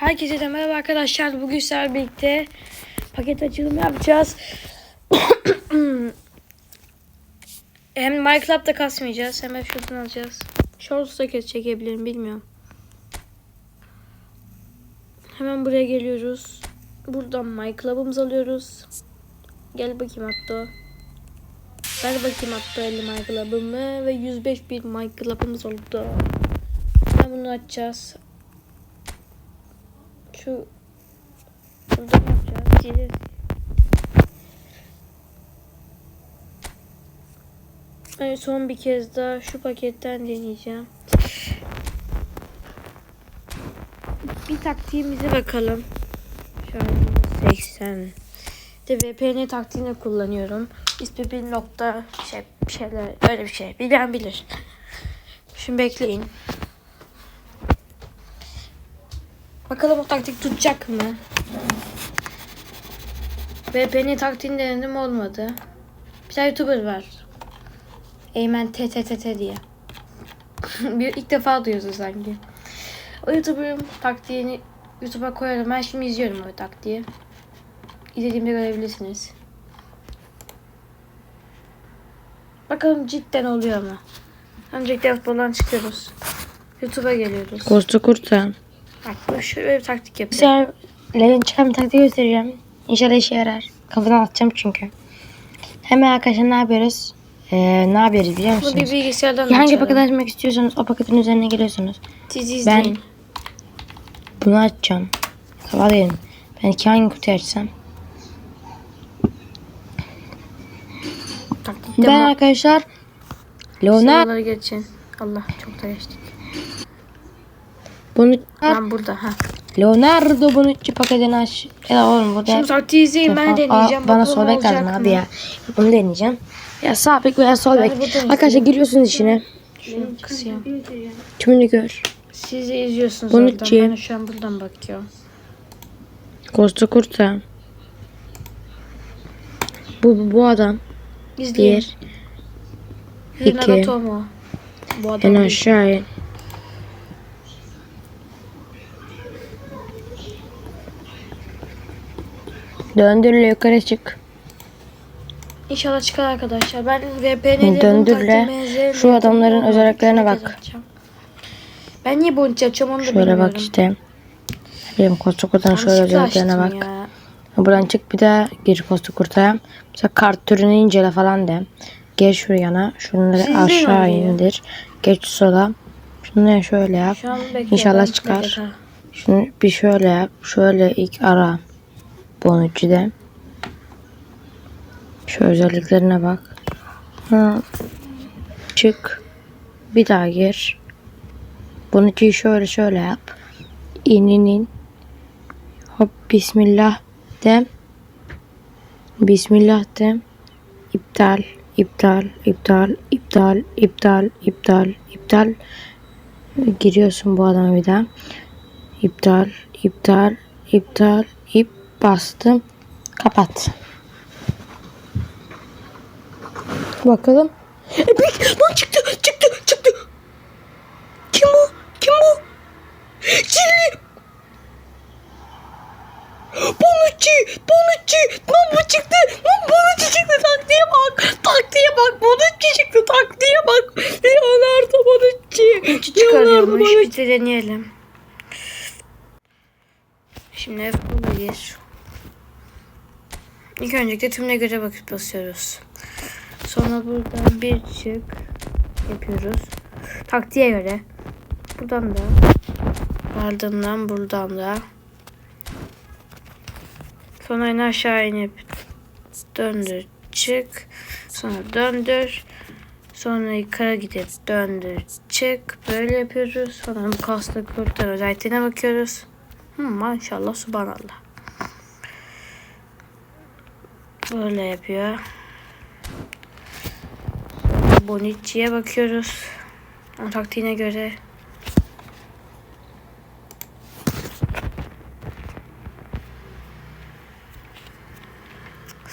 Herkese de merhaba arkadaşlar. Bugün sizlerle birlikte paket açılımı yapacağız. hem Minecraft'ta kasmayacağız hem de şuradan alacağız. Shorts da kes çekebilirim bilmiyorum. Hemen buraya geliyoruz. Buradan MyClub'ımızı alıyoruz. Gel bakayım hatta. Ver bakayım hatta 50 MyClub'ımı ve 105 bir MyClub'ımız oldu. Hemen bunu açacağız. Şu burada yapacağız? Gideriz. Evet, son bir kez daha şu paketten deneyeceğim. Bir taktiğimize bakalım. An 80. De VPN taktiğini kullanıyorum. İsmi bir nokta şey şeyler öyle bir şey. Bilen bilir. Şimdi bekleyin. Bakalım o taktik tutacak mı? VPN taktiğini denedim olmadı. Bir tane YouTuber var. Eymen TTTT diye. bir ilk defa duyuyorsun sanki. O YouTuber'ın taktiğini YouTube'a koyarım. Ben şimdi izliyorum o taktiği. İzlediğimde görebilirsiniz. Bakalım cidden oluyor mu? Öncelikle futboldan çıkıyoruz. YouTube'a geliyoruz. Kostu kurta. Bak şöyle bir taktik yapacağım. Bilgisayarların çıkan bir taktiği göstereceğim. İnşallah işe yarar. Kafadan atacağım çünkü. Hemen arkadaşlar ne yapıyoruz? Ee, ne yapıyoruz biliyor Bunu bir musunuz? bilgisayardan Hangi açalım. paket açmak istiyorsanız o paketin üzerine geliyorsunuz. Siz izleyin. Bunu açacağım. Değilim. Ben iki hangi kutuyu açsam? Taktikte Ben ben arkadaşlar Leonard Sıraları geçin. Allah çok da geçtik. Bunu Ben burada ha. Leonardo Bonucci paketini aç. Ya oğlum burada Şimdi taktiği izleyin ben Aa, deneyeceğim. Bana sol bek lazım mı? abi ya. Bunu deneyeceğim. Ya sağ bek veya sol bek. Arkadaşlar giriyorsunuz içine. Şunu kısayım. Tümünü gör. Siz de izliyorsunuz Bonucci. oradan. Ben şu an buradan bakıyorum. Costa Curta. Bu, bu, bu adam. İzleyin. Bir. Renato. Tomo. Bu En adam değil. aşağı Döndürle yukarı çık. İnşallah çıkar arkadaşlar. Ben VPN'de Döndürle. Şu adamların özelliklerine bak. Ben niye Bonucci açıyorum onu da Şöyle bilmiyorum. bak işte. Benim Costa Curta'nın şöyle özelliklerine bak. ya. Buradan çık bir daha gir Costa Curta'ya. Mesela kart türünü incele falan de. Gel şuraya. Şunları Siz aşağı indir. Geç sola. Şunları şöyle yap. Şu. İnşallah çıkar. Şunu bir şöyle yap. Şöyle ilk ara. Bonucci'de. Şu özelliklerine bak. Ha. Çık. Bir daha gir. Bonucci'yi şöyle şöyle yap. İn in. Hop bismillah de. Bismillah de. İptal. iptal, iptal, iptal, iptal, iptal, iptal. Giriyorsun bu adama bir daha. İptal, iptal, iptal, ip bastım. Kapat. Bakalım. Epik lan çıktı, çıktı, çıktı. Kim bu? Kim bu? Çilli. Bonucci, Bonucci, lan bu çıktı, lan Bonucci çıktı, taktiğe bak, taktiğe bak, Bonucci çıktı, taktiğe bak, Leonardo Bonucci, Bonucci çıkarıyormuş. Bir de deneyelim. Şimdi F1'e gir. İlk öncelikle tümüne göre bakıp basıyoruz. Sonra buradan bir çık yapıyoruz. Taktiğe göre. Buradan da ardından buradan da. Sonra en aşağı inip döndür çık. Sonra döndür. Sonra yukarı gidip döndür çık. Böyle yapıyoruz. Sonra bu kasta kurtar özelliğine bakıyoruz. Hı, maşallah subhanallah böyle yapıyor Bonucci'ye bakıyoruz o taktiğine göre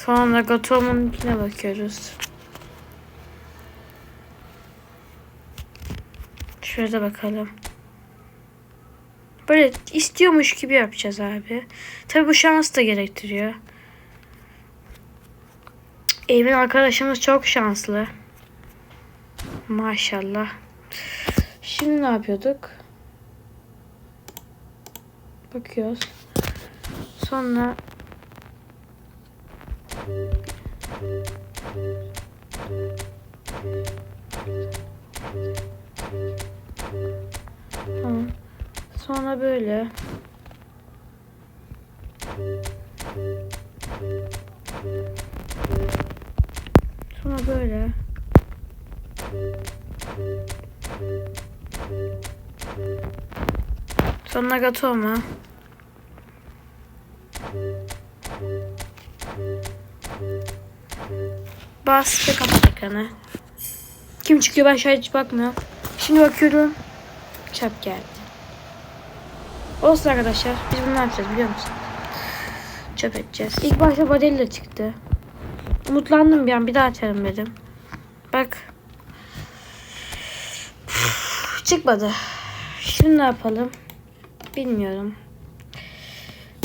Sonra Gatomo'nunkine bakıyoruz. Şurada bakalım. Böyle istiyormuş gibi yapacağız abi. Tabi bu şans da gerektiriyor. Evin arkadaşımız çok şanslı. Maşallah. Şimdi ne yapıyorduk? Bakıyoruz. Sonra Tamam. Sonra böyle. Sonra böyle. Sonra gatoma. Bas ve kapat ekranı. Kim çıkıyor ben şahit hiç bakmıyorum. Şimdi bakıyorum. Çöp geldi. Olsun arkadaşlar. Biz bunu ne yapacağız biliyor musun? Çöp edeceğiz. İlk başta Badella çıktı. Umutlandım bir an. Bir daha açarım dedim. Bak. Çıkmadı. Şimdi ne yapalım? Bilmiyorum.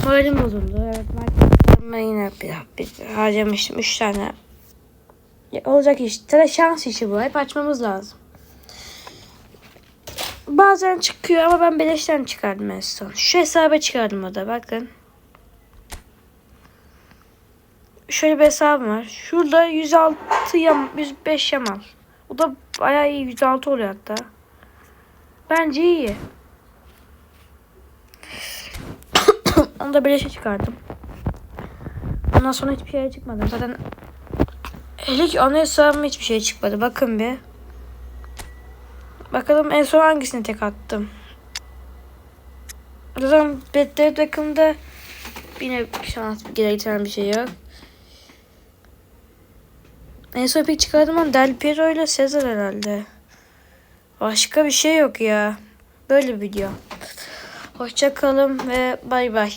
Moralim bozuldu. Evet marketlerime yine bir, bir harcamıştım. Üç tane. Ya, olacak iş. Tabii şans işi bu. Hep açmamız lazım. Bazen çıkıyor ama ben beleşten çıkardım en son. Şu hesaba çıkardım o da bakın. Şöyle bir hesabım var. Şurada 106 yam 105 yamal. O da bayağı iyi 106 oluyor hatta. Bence iyi. Onu da beleşe çıkardım. Ondan sonra hiçbir şey çıkmadı. Zaten hele ki ana hesabıma hiçbir şey çıkmadı. Bakın bir. Bakalım en son hangisini tek attım. Zaten Better takımda yine şans gerektiren bir şey yok. En son pek çıkardım ama Del Piero ile Cesar herhalde. Başka bir şey yok ya. Böyle bir video. Hoşça kalın ve bay bay.